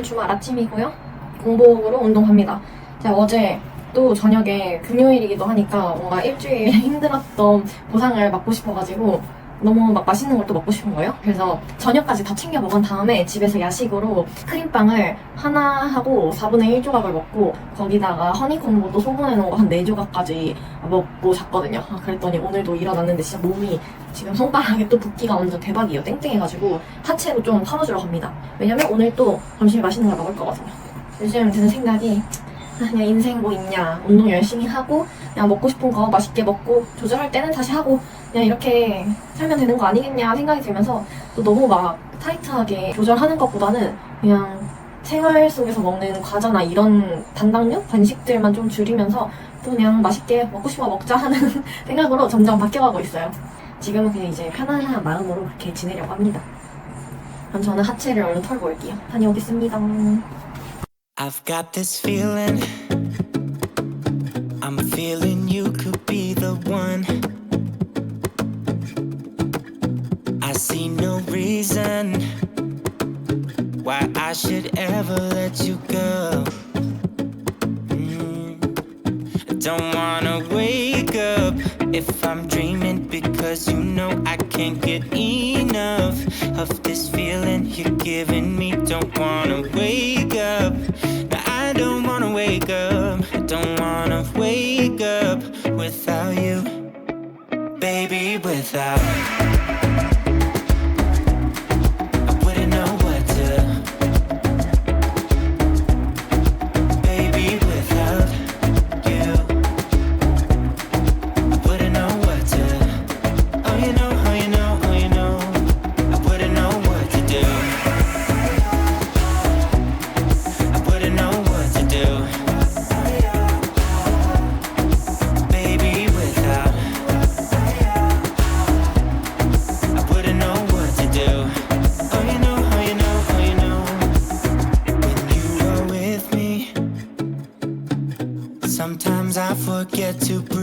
오늘은 주말 아침이고요. 공복으로 운동합니다. 제가 어제 또 저녁에 금요일이기도 하니까 뭔가 일주일 힘들었던 보상을 받고 싶어가지고 너무 막 맛있는 걸 또 먹고 싶은 거예요. 그래서 저녁까지 다 챙겨 먹은 다음에 집에서 야식으로 크림빵을 하나 하고 4분의 1 조각을 먹고 거기다가 허니콤보도 소분해 놓은 거 한 4조각까지 먹고 잤거든요. 아, 그랬더니 오늘도 일어났는데 진짜 몸이 지금 손가락에 또 붓기가 완전 대박이에요. 땡땡해가지고 하체로 좀 털어주러 갑니다. 왜냐면 오늘 또 점심에 맛있는 걸 먹을 거거든요. 요즘 드는 생각이 아, 그냥 인생 뭐 있냐 운동 열심히 하고 그냥 먹고 싶은 거 맛있게 먹고 조절할 때는 다시 하고 그냥 이렇게 살면 되는 거 아니겠냐 생각이 들면서 또 너무 막 타이트하게 조절하는 것보다는 그냥 생활 속에서 먹는 과자나 이런 단당류 간식들만 좀 줄이면서 또 그냥 맛있게 먹고 싶어 먹자 하는 생각으로 점점 바뀌어가고 있어요. 지금은 그냥 이제 편안한 마음으로 그렇게 지내려고 합니다. 그럼 저는 하체를 얼른 털고 올게요. 다녀오겠습니다. I've got this feeling. I'm feeling you could be the one. I see no reason why I should ever let you go. Mm. Don't wanna wake up if I'm dreaming because you know I can't get enough of this feeling you're giving me. Don't wanna baby. Without. To.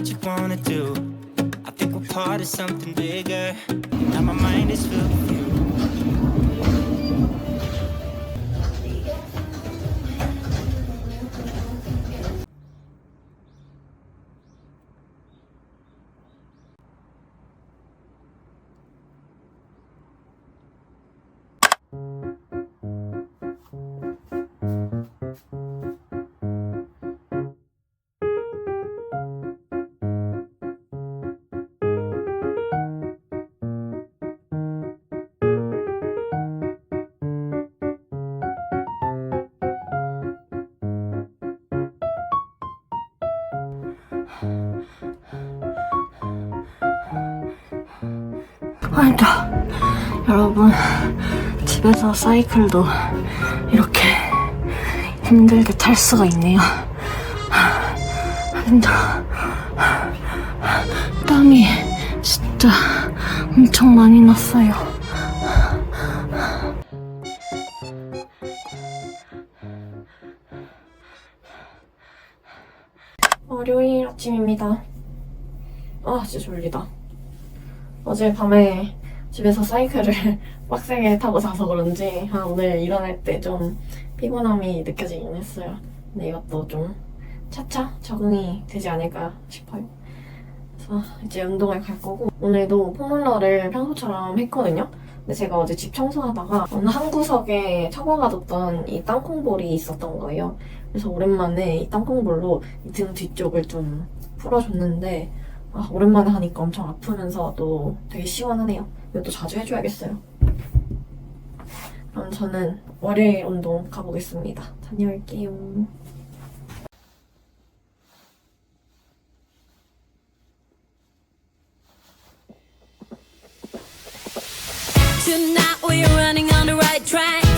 What you wanna do. I think we're part of something bigger. Now my mind is filled 아니다. 여러분, 집에서 사이클도 이렇게 힘들게 탈 수가 있네요. 힘들어. 땀이 진짜 엄청 많이 났어요. 월요일 아침입니다. 아, 진짜 졸리다. 어제 밤에 집에서 사이클을 빡세게 타고 자서 그런지 아, 오늘 일어날 때 좀 피곤함이 느껴지긴 했어요. 네, 이것도 좀 차차 적응이 되지 않을까 싶어요. 그래서 이제 운동을 갈 거고 오늘도 폼롤러를 평소처럼 했거든요. 근데 제가 어제 집 청소하다가 어느 한 구석에 처박아뒀던 이 땅콩볼이 있었던 거예요. 그래서 오랜만에 이 땅콩볼로 이등 뒤쪽을 좀 풀어줬는데 아, 오랜만에 하니까 엄청 아프면서도 되게 시원하네요. 이것도 자주 해줘야겠어요. 그럼 저는 월요일 운동 가보겠습니다. 다녀올게요. Tonight we're running on the right track.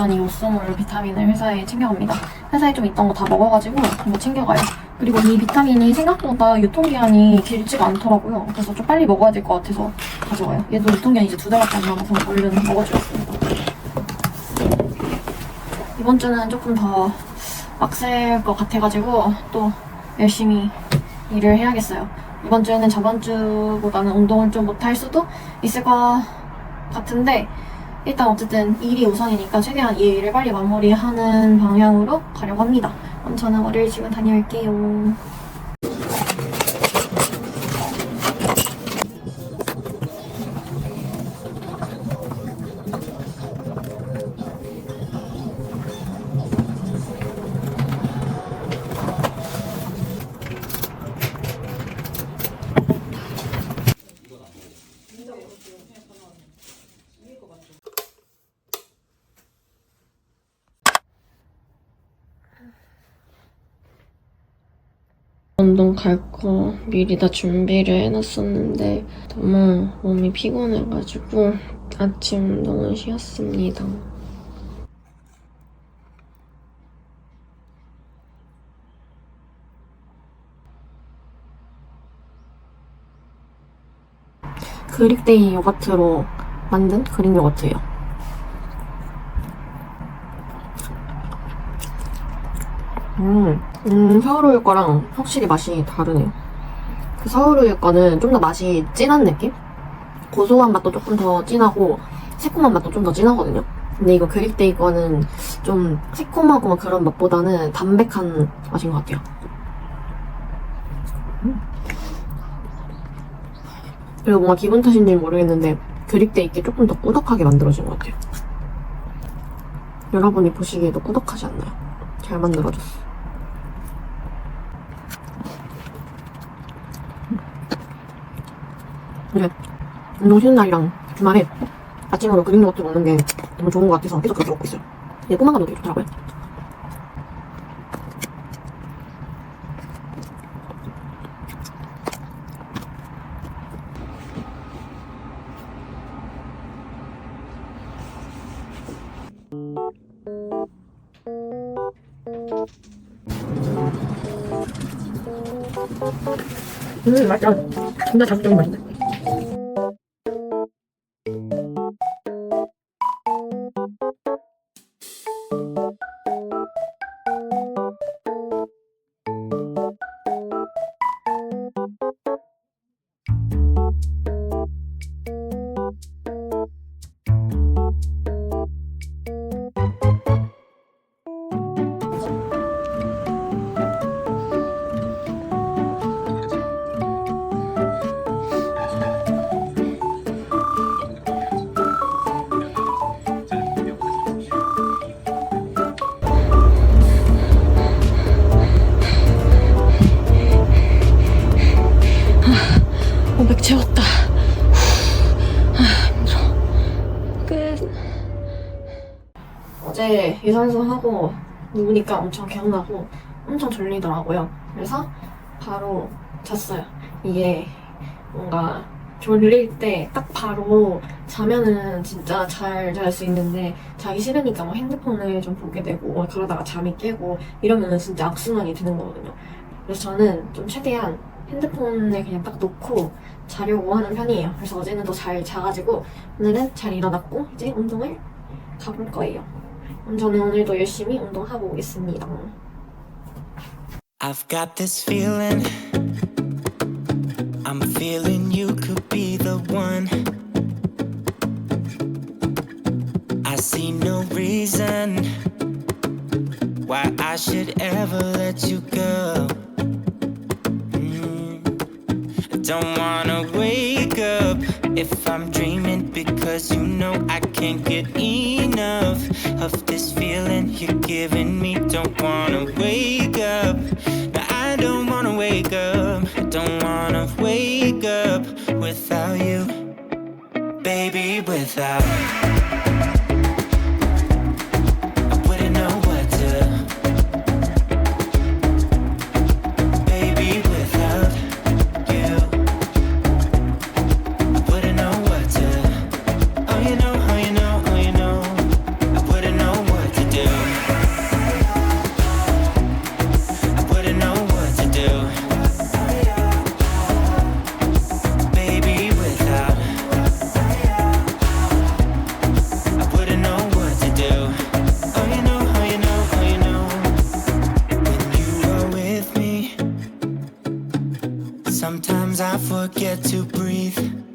오늘 집에 있던 이 오쏘물 비타민을 회사에 챙겨갑니다. 회사에 좀 있던 거 다 먹어가지고 이거 챙겨가요. 그리고 이 비타민이 생각보다 유통기한이 길지가 않더라고요. 그래서 좀 빨리 먹어야 될 것 같아서 가져와요. 얘도 유통기한 이제 두 달밖에 안 남아서 얼른 먹어주겠습니다. 이번 주는 조금 더 빡셀 것 같아가지고 또 열심히 일을 해야겠어요. 이번 주에는 저번 주보다는 운동을 좀 못할 수도 있을 것 같은데 일단 어쨌든 일이 우선이니까 최대한 이 일을 빨리 마무리하는 방향으로 가려고 합니다. 그럼 저는 월요일 집은 다녀올게요. 운동 갈 거 미리 다 준비를 해놨었는데 너무 몸이 피곤해가지고 아침 운동을 쉬었습니다. 그릭데이 요거트로 만든 그릭 요거트예요. 음, 음, 서울우유 거랑 확실히 맛이 다르네요. 그 서울우유 거는 좀 더 맛이 진한 느낌? 고소한 맛도 조금 더 진하고 새콤한 맛도 좀 더 진하거든요. 근데 이거 그릭데이 거는 좀 새콤하고 막 그런 맛보다는 담백한 맛인 것 같아요. 음. 그리고 뭔가 기분 탓인지 모르겠는데 그릭데이 게 조금 더 꾸덕하게 만들어진 것 같아요. 여러분이 보시기에도 꾸덕하지 않나요? 잘 만들어졌어. 근데 운동 쉬는 날이랑 주말에 아침으로 그릭 요거트 먹는 게 너무 좋은 것 같아서 계속 그렇게 먹고 있어요. 이게 포만감도 되게 좋더라고요. 음, 맛있다. 진짜 자극적인 맛인데. 유산소 하고 누우니까 엄청 개운하고 엄청 졸리더라고요. 그래서 바로 잤어요. 이게 뭔가 졸릴 때 딱 바로 자면은 진짜 잘 잘 수 있는데 자기 싫으니까 뭐 핸드폰을 좀 보게 되고 그러다가 잠이 깨고 이러면은 진짜 악순환이 되는 거거든요. 그래서 저는 좀 최대한 핸드폰을 그냥 딱 놓고 자려고 하는 편이에요. 그래서 어제는 더잘 자가지고 오늘은 잘 일어났고 이제 운동을 가볼 거예요. 그럼 저는 오늘도 열심히 운동하고 오겠습니다. I've got this feeling. I'm feeling you could be the one. I see no reason why I should ever let you go. Mm. I don't wanna wake up if I'm dreaming because you know I can't get enough of this feeling you're giving me. Don't wanna wake up. No, I don't wanna wake up. I don't wanna wake up without you, baby. Without. Sometimes I forget to breathe.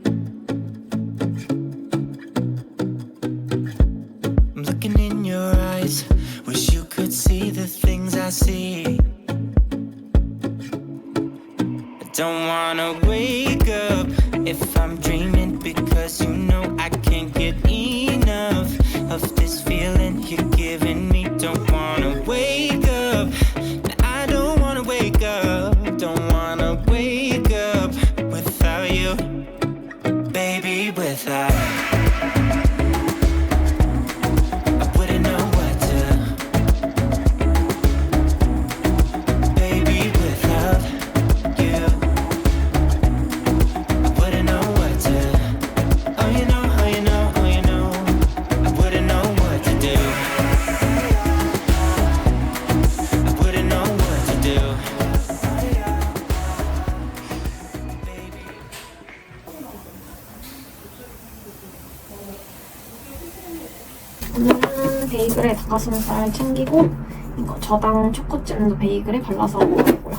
닭가슴살 챙기고 이거 저당 초코잼도 베이글에 발라서 먹어보고요.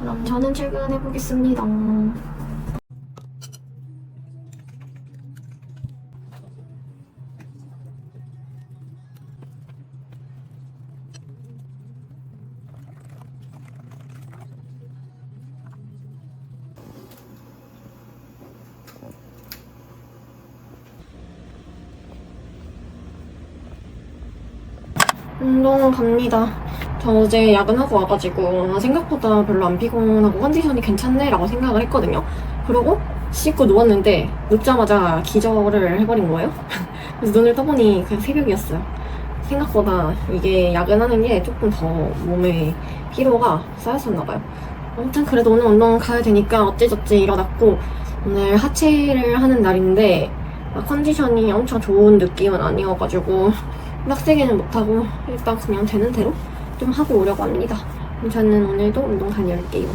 그럼 저는 출근해 보겠습니다. 운동 갑니다. 저 어제 야근하고 와가지고 아, 생각보다 별로 안 피곤하고 컨디션이 괜찮네 라고 생각을 했거든요. 그러고 씻고 누웠는데 눕자마자 기절을 해버린 거예요. 그래서 눈을 떠보니 그냥 새벽이었어요. 생각보다 이게 야근하는 게 조금 더 몸에 피로가 쌓였었나 봐요. 아무튼 그래도 오늘 운동 가야 되니까 어찌저찌 일어났고 오늘 하체를 하는 날인데 막 컨디션이 엄청 좋은 느낌은 아니어가지고 빡세게는 못하고 일단 그냥 되는 대로 좀 하고 오려고 합니다. 그럼 저는 오늘도 운동 다녀올게요.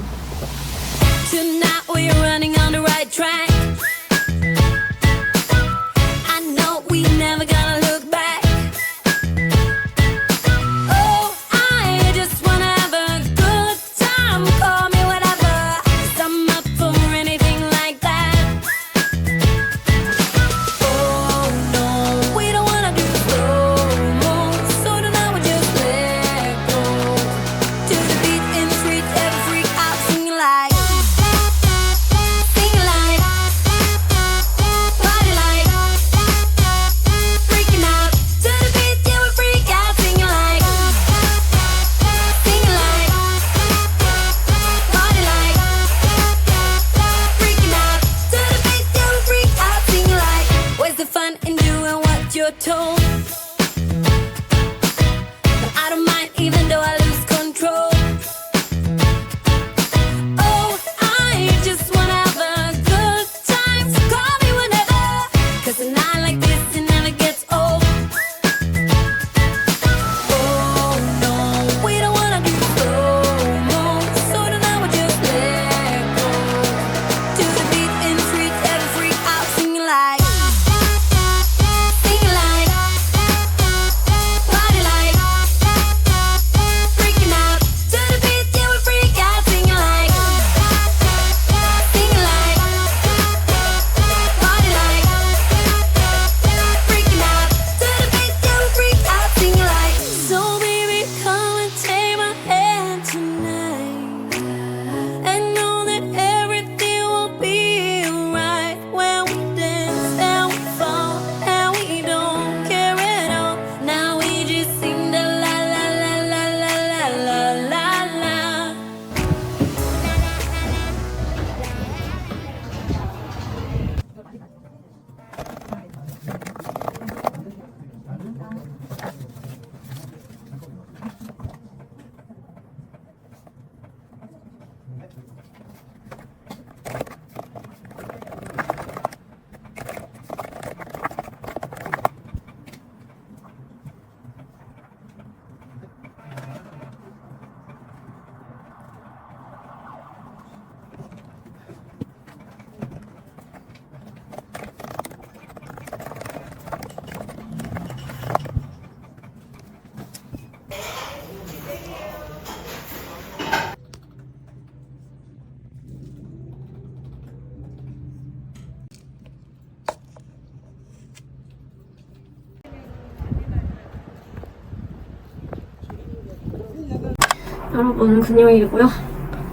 여러분 금요일이고요.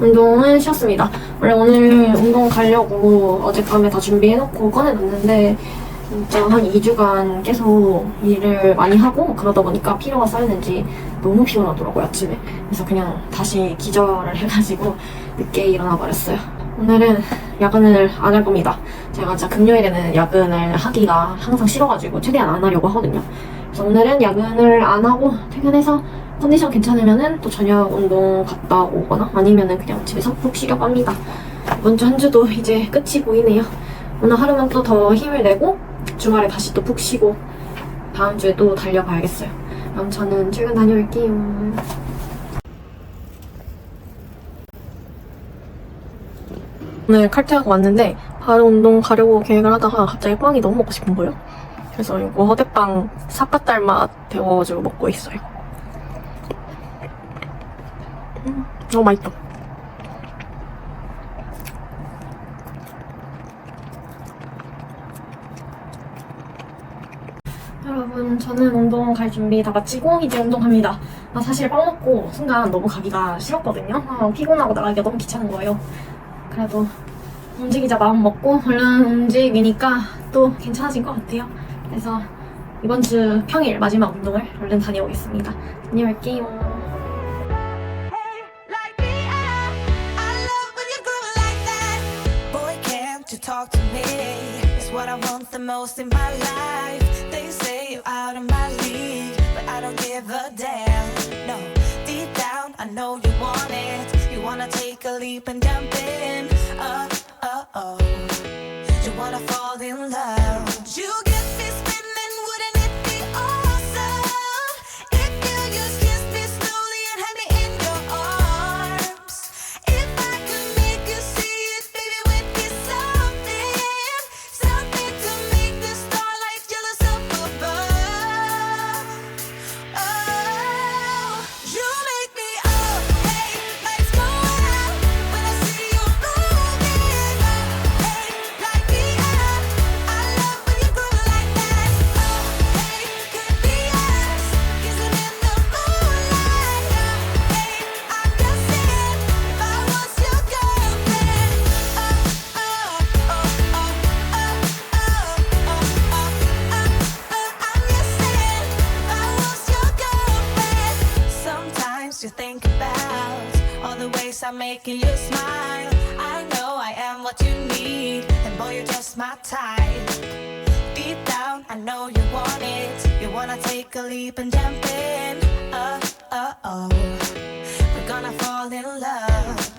운동은 쉬었습니다. 원래 오늘 운동 가려고 어젯밤에 다 준비해놓고 꺼내놨는데 진짜 한 2주간 계속 일을 많이 하고 그러다 보니까 피로가 쌓이는지 너무 피곤하더라고요 아침에. 그래서 그냥 다시 기절을 해가지고 늦게 일어나 버렸어요. 오늘은 야근을 안 할 겁니다. 제가 진짜 금요일에는 야근을 하기가 항상 싫어가지고 최대한 안 하려고 하거든요. 그래서 오늘은 야근을 안 하고 퇴근해서 컨디션 괜찮으면은 또 저녁 운동 갔다 오거나 아니면은 그냥 집에서 푹 쉬려고 합니다. 이번 주 한 주도 이제 끝이 보이네요. 오늘 하루만 또 더 힘을 내고 주말에 다시 또 푹 쉬고 다음 주에 또 달려봐야겠어요. 그럼 저는 출근 다녀올게요. 오늘 칼퇴하고 왔는데 바로 운동 가려고 계획을 하다가 갑자기 빵이 너무 먹고 싶은 거예요. 그래서 이거 허대빵 삿갓달 맛 데워가지고 먹고 있어요. 너무 맛있다. 여러분, 저는 운동 갈 준비 다 마치고 이제 운동합니다. 나 사실 빵 먹고 순간 너무 가기가 싫었거든요. 아, 피곤하고 나가기가 너무 귀찮은 거예요. 그래도 움직이자 마음 먹고 얼른 움직이니까 또 괜찮아진 것 같아요. 그래서 이번 주 평일 마지막 운동을 얼른 다녀오겠습니다. 다녀올게요. Talk to me? It's what I want the most in my life. They say you're out of my league, but I don't give a damn. No, deep down, I know you want it. You wanna take a leap and jump in. Oh, oh, oh. You wanna fall in love. I'm making you smile. I know I am what you need, and boy, you're just my type. Deep down, I know you want it. You wanna take a leap and jump in. Oh, oh, oh. We're gonna fall in love.